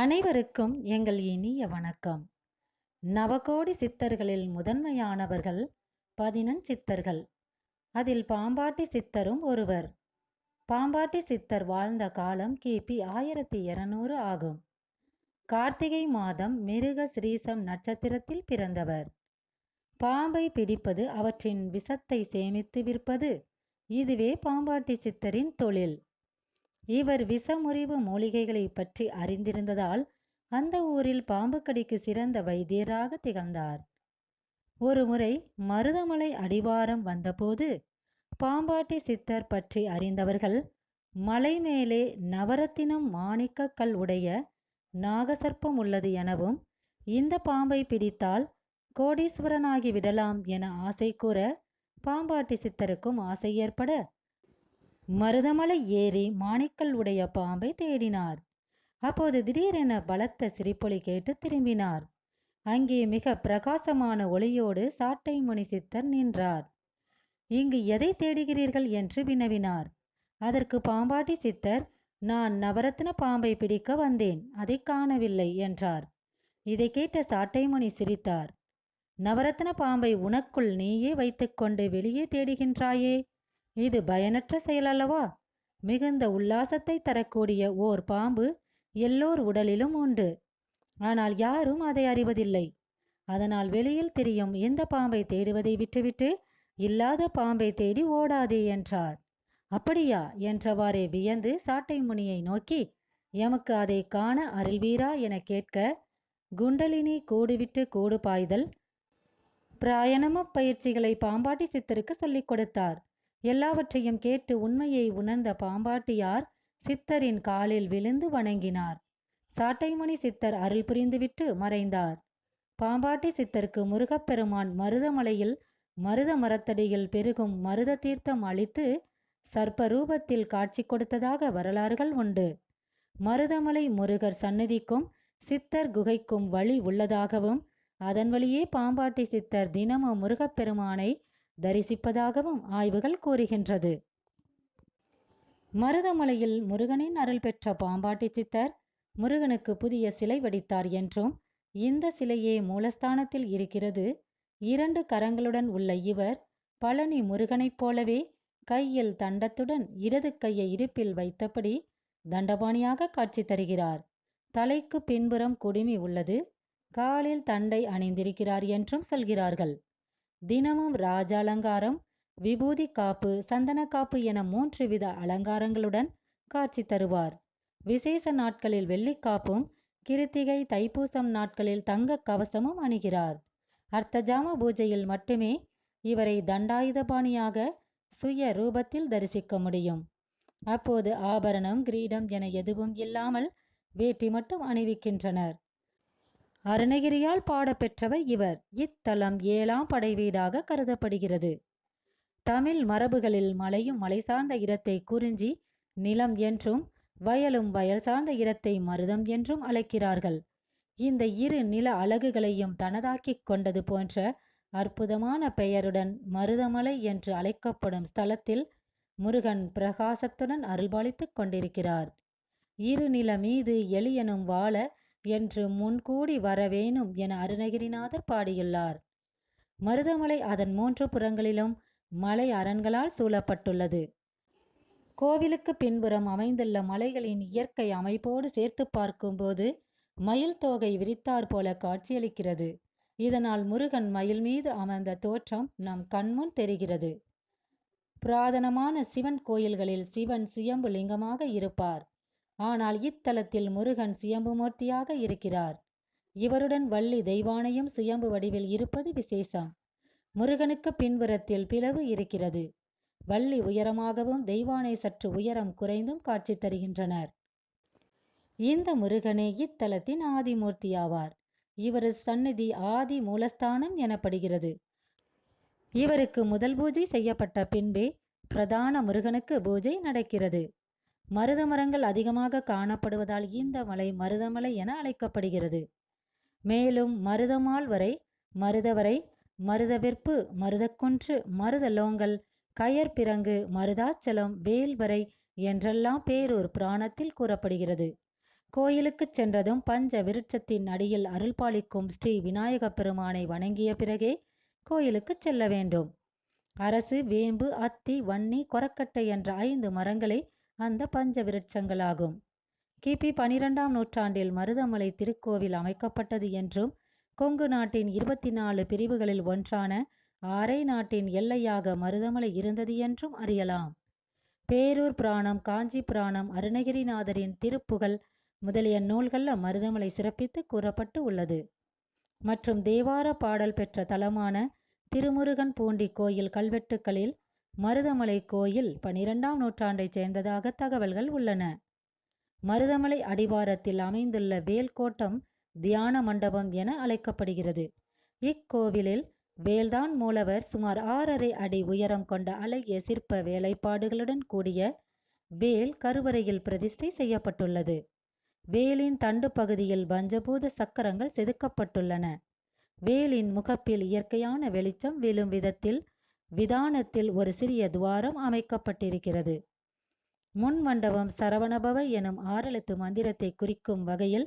அனைவருக்கும் எங்கள் இனிய வணக்கம். நவகோடி சித்தர்களில் முதன்மையானவர்கள் பதினஞ்சித்தர்கள் அதில் பாம்பாட்டி சித்தரும் ஒருவர். பாம்பாட்டி சித்தர் வாழ்ந்த காலம் கிபி ஆயிரத்தி இருநூறு ஆகும். கார்த்திகை மாதம் மிருக ஸ்ரீசம் நட்சத்திரத்தில் பிறந்தவர். பாம்பை பிடிப்பது அவற்றின் விஷத்தை சேமித்து விற்பது இதுவே பாம்பாட்டி சித்தரின் தொழில். இவர் விஷமுறிவு மூலிகைகளை பற்றி அறிந்திருந்ததால் அந்த ஊரில் பாம்பு கடிக்கு சிறந்த வைத்தியராக திகழ்ந்தார். ஒருமுறை மருதமலை அடிவாரம் வந்தபோது பாம்பாட்டி சித்தர் பற்றி அறிந்தவர்கள் மலை மேலே நவரத்தினம் மாணிக்க கல் உடைய நாகசர்ப்பம் உள்ளது எனவும் இந்த பாம்பை பிடித்தால் கோடீஸ்வரனாகி விடலாம் என ஆசை கூற பாம்பாட்டி சித்தருக்கும் ஆசை ஏற்பட மருதமலை ஏறி மாணிக்கல் உடைய பாம்பை தேடினார். அப்போது திடீரென பலத்த சிரிப்பொலி கேட்டு திரும்பினார். அங்கே மிக பிரகாசமான ஒளியோடு சாட்டை முனி சித்தர் நின்றார். இங்கு எதை தேடுகிறீர்கள்? என்று வினவினார். அதற்கு பாம்பாட்டி சித்தர் நான் நவரத்ன பாம்பை பிடிக்க வந்தேன் அதை காணவில்லை என்றார். இதை கேட்ட சாட்டைமுனி சிரித்தார். நவரத்ன பாம்பை உனக்குள் நீயே வைத்துக்கொண்டு வெளியே தேடுகின்றாயே! இது பயனற்ற செயலல்லவா மிகுந்த உல்லாசத்தை தரக்கூடிய ஓர் பாம்பு எல்லோர் உடலிலும் உண்டு. ஆனால் யாரும் அதை அறிவதில்லை. அதனால் வெளியில் தெரியும் எந்த பாம்பை தேடுவதை விட்டுவிட்டு இல்லாத பாம்பை தேடி ஓடாதே என்றார். அப்படியா? என்றவாறே வியந்து சாட்டை முனியை நோக்கி எமக்கு அதை காண அருள்வீரா என கேட்க குண்டலினி கூடுவிட்டு கூடு பாய்தல் பிராயணம பயிற்சிகளை பாம்பாட்டி சித்தருக்கு சொல்லிக் கொடுத்தார். எல்லாவற்றையும் கேட்டு உண்மையை உணர்ந்த பாம்பாட்டியார் சித்தரின் காலில் விழுந்து வணங்கினார். சாட்டைமணி சித்தர் அருள் புரிந்துவிட்டு மறைந்தார். பாம்பாட்டி சித்தருக்கு முருகப்பெருமான் மருதமலையில் மருத மரத்தடியில் பெருகும் மருத தீர்த்தம் அளித்து சர்ப்பரூபத்தில் காட்சி கொடுத்ததாக வரலாறுகள் உண்டு. மருதமலை முருகர் சந்நிதிக்கும் சித்தர் குகைக்கும் வழி உள்ளதாகவும் அதன் வழியே பாம்பாட்டி சித்தர் தினமும் முருகப்பெருமானை தரிசிப்பதாகவும் ஆய்வுகள் கூறுகின்றது. மருதமலையில் முருகனின் அருள் பெற்ற பாம்பாட்டி சித்தர் முருகனுக்கு புதிய சிலை வடித்தார் என்றும் இந்த சிலையே மூலஸ்தானத்தில் இருக்கிறது. இரண்டு கரங்களுடன் உள்ள இவர் பழனி முருகனைப் போலவே கையில் தண்டத்துடன் இடது கையை இடுப்பில் வைத்தபடி தண்டபாணியாக காட்சி தருகிறார். தலைக்கு பின்புறம் குடுமி உள்ளது. காலில் தண்டை அணிந்திருக்கிறார் என்றும் சொல்கிறார்கள். தினமும் ராஜ அலங்காரம் விபூதி காப்பு சந்தன காப்பு என மூன்று வித அலங்காரங்களுடன் காட்சி தருவார். விசேஷ நாட்களில் வெள்ளிக்காப்பும் கிருத்திகை தைப்பூசம் நாட்களில் தங்க கவசமும் அணிகிறார். அர்த்தஜாம பூஜையில் மட்டுமே இவரை தண்டாயுதபாணியாக சுய ரூபத்தில் தரிசிக்க முடியும். அப்போது ஆபரணம் கிரீடம் என எதுவும் இல்லாமல் வேட்டி மட்டும் அணிவிக்கின்றனர். அருணகிரியால் பாடப்பெற்றவர் இவர். இத்தலம் ஏழாம் படை வீடாக கருதப்படுகிறது. தமிழ் மரபுகளில் மலையும் மலை சார்ந்த இடத்தை குறிஞ்சி நிலம் என்றும் வயலும் வயல் சார்ந்த இடத்தை மருதம் என்றும் அழைக்கிறார்கள். இந்த இரு நில அழகுகளையும் தனதாக்கிக் கொண்டது போன்ற அற்புதமான பெயருடன் மருதமலை என்று அழைக்கப்படும் ஸ்தலத்தில் முருகன் பிரகாசத்துடன் அருள்பாலித்துக் கொண்டிருக்கிறார். இரு நில மீது எளியனும் வாழ என்று முன்கூடி வரவேணும் என அருணகிரிநாதர் பாடியுள்ளார். மருதமலை அதன் மூன்று புறங்களிலும் மலை அரண்களால் சூழப்பட்டுள்ளது. கோவிலுக்கு பின்புறம் அமைந்துள்ள மலைகளின் இயற்கை அமைப்போடு சேர்த்து பார்க்கும்போது மயில் தோகை விரித்தார் போல காட்சியளிக்கிறது. இதனால் முருகன் மயில் மீது அமர்ந்த தோற்றம் நம் கண்முன் தெரிகிறது. புராதனமான சிவன் கோயில்களில் சிவன் சுயம்பு லிங்கமாக இருப்பார். ஆனால் இத்தலத்தில் முருகன் சுயம்பு மூர்த்தியாக இருக்கிறார். இவருடன் வள்ளி தெய்வானையும் சுயம்பு வடிவில் இருப்பது விசேஷம். முருகனுக்கு பின்புறத்தில் பிளவு இருக்கிறது. வள்ளி உயரமாகவும் தெய்வானை சற்று உயரம் குறைந்தும் காட்சி தருகின்றனர். இந்த முருகனே இத்தலத்தின் ஆதிமூர்த்தியாவார். இவரது சந்நிதி ஆதி மூலஸ்தானம் எனப்படுகிறது. இவருக்கு முதல் பூஜை செய்யப்பட்ட பின்பே பிரதான முருகனுக்கு பூஜை நடக்கிறது. மருத மரங்கள் அதிகமாக காணப்படுவதால் இந்த மலை மருதமலை என அழைக்கப்படுகிறது. மேலும் மருதமால் வரை மருதவரை மருதவெற்பு மருதக்குன்று மருதலோங்கல் கயற்பிறங்கு மருதாச்சலம் வேல்வரை என்றெல்லாம் பேரூர் புராணத்தில் கூறப்படுகிறது. கோயிலுக்குச் சென்றதும் பஞ்ச விருட்சத்தின் அடியில் அருள்பாலிக்கும் ஸ்ரீ விநாயக பெருமானை வணங்கிய பிறகே கோயிலுக்குச் செல்ல வேண்டும். அரசு வேம்பு அத்தி வன்னி கொரக்கட்டை என்ற ஐந்து மரங்களை அந்த பஞ்ச விருட்சங்களாகும் கிபி பனிரெண்டாம் நூற்றாண்டில் மருதமலை திருக்கோவில் அமைக்கப்பட்டது என்றும் கொங்கு நாட்டின் இருபத்தி நாலு பிரிவுகளில் ஒன்றான ஆரை நாட்டின் எல்லையாக மருதமலை இருந்தது என்றும் அறியலாம். பேரூர் புராணம் காஞ்சி புராணம் அருணகிரிநாதரின் திருப்புகழ் முதலிய நூல்களில் மருதமலை சிறப்பித்து கூறப்பட்டு உள்ளது. மற்றும் தேவார பாடல் பெற்ற தலமான திருமுருகன் பூண்டி கோயில் கல்வெட்டுக்களில் மருதமலை கோயில் பனிரெண்டாம் நூற்றாண்டைச் சேர்ந்ததாக தகவல்கள் உள்ளன. மருதமலை அடிவாரத்தில் அமைந்துள்ள வேல்கோட்டம் தியான மண்டபம் என அழைக்கப்படுகிறது. இக்கோவிலில் வேல்தான் மூலவர் சுமார் ஆறரை அடி உயரம் கொண்ட அழகிய சிற்ப வேலைப்பாடுகளுடன் கூடிய வேல் கருவறையில் பிரதிஷ்டை செய்யப்பட்டுள்ளது. வேலின் தண்டு பகுதியில் பஞ்சபூத சக்கரங்கள் செதுக்கப்பட்டுள்ளன. வேலின் முகப்பில் இயற்கையான வெளிச்சம் விழும் விதத்தில் விதானத்தில் ஒரு சிறிய துவாரம் அமைக்கப்பட்டிருக்கிறது. முன் மண்டபம் சரவணபவ எனும் ஆறெழுத்து மந்திரத்தை குறிக்கும் வகையில்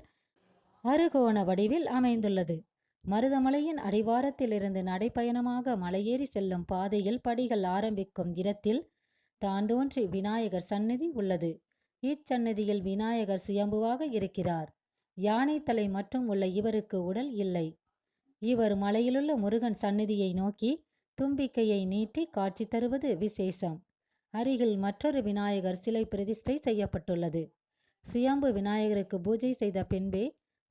அறுகோண வடிவில் அமைந்துள்ளது. மருதமலையின் அடிவாரத்திலிருந்து நடைப்பயணமாக மலையேறி செல்லும் பாதையில் படிகள் ஆரம்பிக்கும் இடத்தில் தாந்தோன்றி விநாயகர் சந்நிதி உள்ளது. இச்சந்நிதியில் விநாயகர் சுயம்புவாக இருக்கிறார். யானை தலை மட்டும் உள்ள இவருக்கு உடல் இல்லை. இவர் மலையிலுள்ள முருகன் சந்நிதியை நோக்கி தும்பிக்கையை நீட்டி காட்சி தருவது விசேஷம். அருகில் மற்றொரு விநாயகர் சிலை பிரதிஷ்டை செய்யப்பட்டுள்ளது. சுயம்பு விநாயகருக்கு பூஜை செய்த பின்பே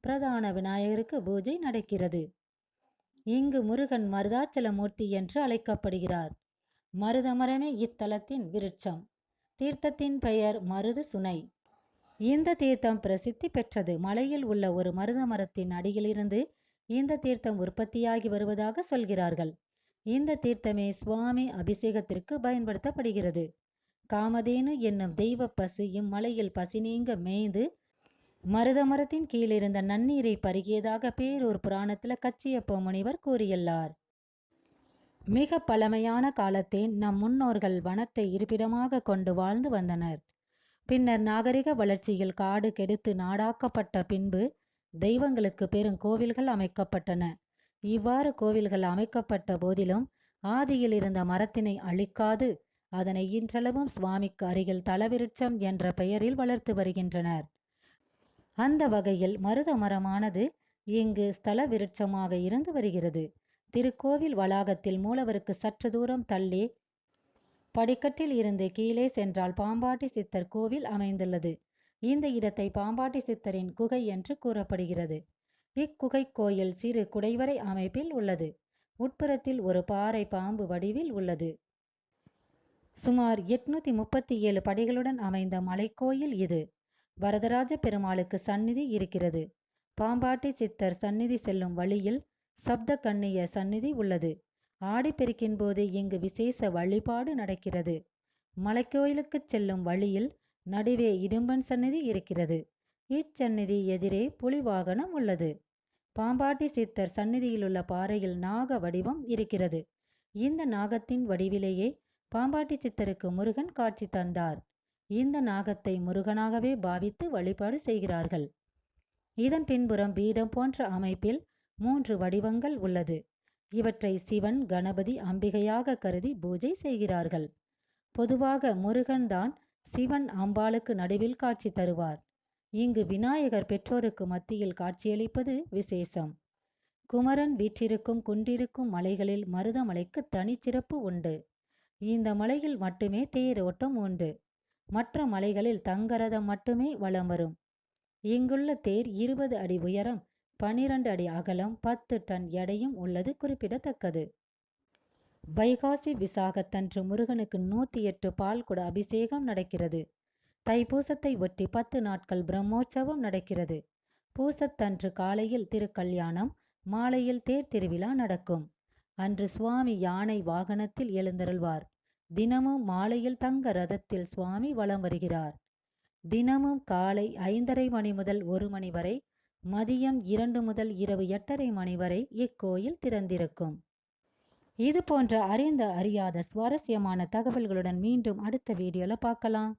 பிரதான விநாயகருக்கு பூஜை நடக்கிறது. இங்கு முருகன் மருதாச்சலமூர்த்தி என்று அழைக்கப்படுகிறார். மருதமரமே இத்தலத்தின் விருட்சம். தீர்த்தத்தின் பெயர் மருது சுனை. இந்த தீர்த்தம் பிரசித்தி பெற்றது. மலையில் உள்ள ஒரு மருத மரத்தின் அடியிலிருந்து இந்த தீர்த்தம் உற்பத்தியாகி வருவதாக சொல்கிறார்கள். இந்த தீர்த்தமே சுவாமி அபிஷேகத்திற்கு பயன்படுத்தப்படுகிறது. காமதேனு என்னும் தெய்வ பசு இம்மலையில் பசி நீங்க மேய்ந்து மருத மரத்தின் கீழிருந்த நன்னீரை பருகியதாக பேரூர் புராணத்தில் கச்சியப்ப முனிவர் கூறியுள்ளார். மிக பழமையான காலத்தில் நம் முன்னோர்கள் வனத்தை இருப்பிடமாக கொண்டு வாழ்ந்து வந்தனர். பின்னர் நாகரிக வளர்ச்சியில் காடு கெடுத்து நாடாக்கப்பட்ட பின்பு தெய்வங்களுக்கு பெரும் கோவில்கள் அமைக்கப்பட்டன. இவ்வாறு கோவில்கள் அமைக்கப்பட்ட போதிலும் ஆதியில் இருந்த மரத்தினை அழிக்காது. அதனை இன்றளவும் சுவாமிக்கு அருகில் தலவிருட்சம் என்ற பெயரில் வளர்த்து வருகின்றனர். அந்த வகையில் மருத மரமானது இங்கு ஸ்தல விருட்சமாக இருந்து வருகிறது. திருக்கோவில் வளாகத்தில் மூலவருக்கு சற்று தூரம் தள்ளி படிக்கட்டில் இருந்து கீழே சென்றால் பாம்பாட்டி சித்தர் கோவில் அமைந்துள்ளது. இந்த இடத்தை பாம்பாட்டி சித்தரின் குகை என்று கூறப்படுகிறது. இக்குகை கோயில் சிறு குடைவரை அமைப்பில் உள்ளது. உட்புறத்தில் ஒரு பாறை பாம்பு வடிவில் உள்ளது. சுமார் எட்நூத்தி முப்பத்தி ஏழு படிகளுடன் அமைந்த மலைக்கோயில் இது. வரதராஜ பெருமாளுக்கு சந்நிதி இருக்கிறது. பாம்பாட்டி சித்தர் சந்நிதி செல்லும் வழியில் சப்த கண்ணிய சந்நிதி உள்ளது. ஆடிப்பெருக்கின் போது இங்கு விசேஷ வழிபாடு நடக்கிறது. மலைக்கோயிலுக்குச் செல்லும் வழியில் நடுவே இடும்பன் சந்நிதி இருக்கிறது. இச்சந்நிதி எதிரே புலிவாகனம் உள்ளது. பாம்பாட்டி சித்தர் சந்நிதியிலுள்ள பாறையில் நாக வடிவம் இருக்கிறது. இந்த நாகத்தின் வடிவிலேயே பாம்பாட்டி சித்தருக்கு முருகன் காட்சி தந்தார். இந்த நாகத்தை முருகனாகவே பாவித்து வழிபாடு செய்கிறார்கள். இதன் பின்புறம் பீடம் போன்ற அமைப்பில் மூன்று வடிவங்கள் உள்ளது. இவற்றை சிவன் கணபதி அம்பிகையாக கருதி பூஜை செய்கிறார்கள். பொதுவாக முருகன்தான் சிவன் அம்பாளுக்கு நடுவில் காட்சி தருவார். இங்கு விநாயகர் பெற்றோருக்கு மத்தியில் காட்சியளிப்பது விசேஷம். குமரன் வீற்றிருக்கும் குன்றிருக்கும் மலைகளில் மருதமலைக்கு தனிச்சிறப்பு உண்டு. இந்த மலையில் மட்டுமே தேரோட்டம் உண்டு. மற்ற மலைகளில் தங்கரதம் மட்டுமே வலம் வரும். இங்குள்ள தேர் இருபது அடி உயரம் பனிரெண்டு அடி அகலம் பத்து டன் எடையும் உள்ளது குறிப்பிடத்தக்கது. வைகாசி விசாகத்தன்று முருகனுக்கு நூற்றி எட்டு பால்குட அபிஷேகம் நடக்கிறது. தைப்பூசத்தை ஒட்டி பத்து நாட்கள் பிரம்மோற்சவம் நடக்கிறது. பூசத்தன்று காலையில் திருக்கல்யாணம் மாலையில் தேர் திருவிழா நடக்கும். அன்று சுவாமி யானை வாகனத்தில் எழுந்தருள்வார். தினமும் மாலையில் தங்க ரதத்தில் சுவாமி வலம் வருகிறார். தினமும் காலை ஐந்தரை மணி முதல் ஒரு மணி வரை மதியம் இரண்டு முதல் இரவு எட்டரை மணி வரை இக்கோயில் திறந்திருக்கும். இது போன்ற அறிந்த அறியாத சுவாரஸ்யமான தகவல்களுடன் மீண்டும் அடுத்த வீடியோல பார்க்கலாம்.